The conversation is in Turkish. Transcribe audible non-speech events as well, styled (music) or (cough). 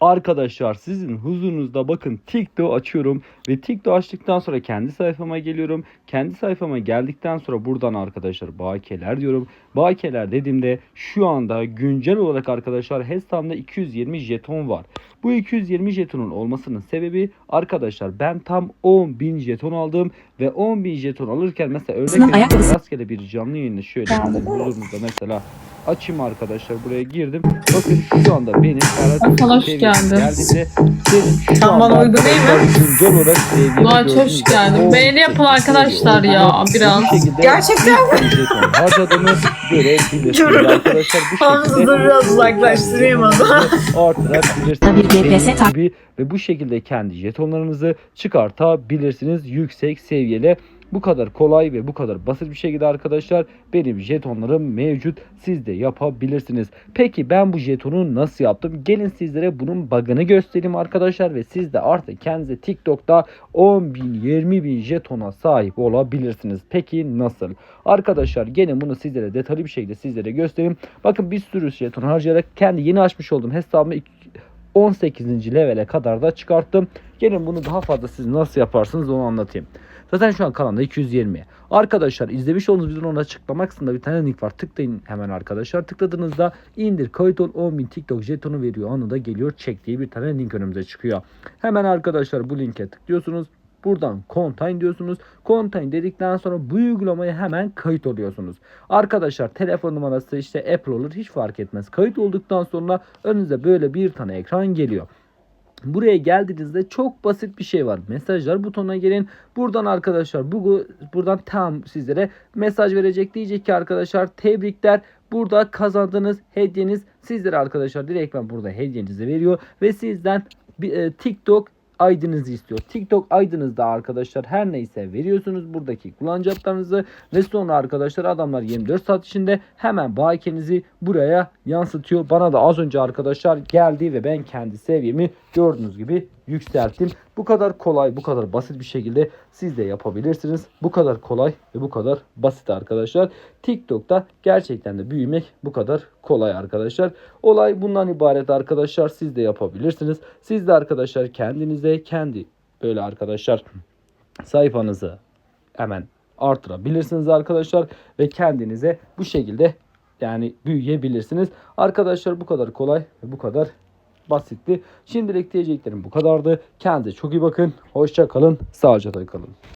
Arkadaşlar sizin huzurunuzda bakın TikTok açıyorum ve TikTok açtıktan sonra kendi sayfama geliyorum. Kendi sayfama geldikten sonra buradan arkadaşlar bakiyeler diyorum. Bakiyeler dediğimde şu anda güncel olarak arkadaşlar hesabımda 220 jeton var. Bu 220 jetonun olmasının sebebi arkadaşlar ben tam 10.000 jeton aldım ve 10.000 jeton alırken mesela örnek veriyorum, rastgele bir canlı yayını şöyle sizin huzurunuzda mesela açayım arkadaşlar buraya girdim. Bakın şu anda benim Ufal, hoş geldin. geldiğinde benim şu Sen bana uygun değil mi? arkadaşlar güncel olarak seviyemi Doğaç hoş geldin. 18 Beğeni yapın arkadaşlar seviye ya, ve biraz. Gerçekten bir jeton harcadığımı görebilirsiniz (laughs) arkadaşlar. Bu şekilde biraz uzaklaştırayım onu. (laughs) artırabilirsiniz. Tabii GPS Dediğim tak- gibi ve bu şekilde kendi jetonlarınızı çıkartabilirsiniz yüksek seviyeli. Bu kadar kolay ve bu kadar basit bir şekilde arkadaşlar benim jetonlarım mevcut. Siz de yapabilirsiniz. Peki ben bu jetonu nasıl yaptım? Gelin sizlere bunun bug'ını göstereyim arkadaşlar ve siz de artık kendinize TikTok'ta 10 bin 20 bin jetona sahip olabilirsiniz. Peki nasıl? Arkadaşlar gelin bunu sizlere detaylı bir şekilde sizlere göstereyim. Bakın bir sürü jeton harcayarak kendi yeni açmış olduğum hesabımı 18. levele kadar da çıkarttım. Gelin bunu daha fazla siz nasıl yaparsınız onu anlatayım. Zaten şu an kanalda 220. Arkadaşlar izlemiş olduğunuz videonun onun açıklama kısmında bir tane link var. Tıklayın hemen arkadaşlar. Tıkladığınızda indir kayıt ol 10.000 TikTok jetonu veriyor. Anında geliyor çek diye bir tane link önümüze çıkıyor. Hemen arkadaşlar bu linke tıklıyorsunuz. Buradan contain diyorsunuz. Contain dedikten sonra bu uygulamaya hemen kayıt oluyorsunuz. Arkadaşlar telefon numarası işte Apple olur hiç fark etmez. Kayıt olduktan sonra önünüze böyle bir tane ekran geliyor. Buraya geldiğinizde çok basit bir şey var. Mesajlar butonuna gelin. Buradan arkadaşlar bu buradan tam sizlere mesaj verecek. Diyecek ki arkadaşlar tebrikler. Burada kazandığınız hediyeniz sizlere arkadaşlar direktmen burada hediyenizi veriyor ve sizden bir, e, TikTok ID'nizi istiyor. TikTok ID'nızda arkadaşlar her neyse veriyorsunuz buradaki kullanıcı adlarınızı ve sonra arkadaşlar adamlar 24 saat içinde hemen bakiyenizi buraya yansıtıyor. Bana da az önce arkadaşlar geldi ve ben kendi seviyemi gördüğünüz gibi yükselttim. Bu kadar kolay, bu kadar basit bir şekilde siz de yapabilirsiniz. Bu kadar kolay ve bu kadar basit arkadaşlar. TikTok'ta gerçekten de büyümek bu kadar kolay arkadaşlar. Olay bundan ibaret arkadaşlar. Siz de yapabilirsiniz. Siz de arkadaşlar kendinize kendi böyle arkadaşlar sayfanızı hemen artırabilirsiniz arkadaşlar ve kendinize bu şekilde yani büyüyebilirsiniz. Arkadaşlar bu kadar kolay ve bu kadar basitti. Şimdilik diyeceklerim bu kadardı. Kendinize çok iyi bakın. Hoşça kalın. Sağlıcakla kalın.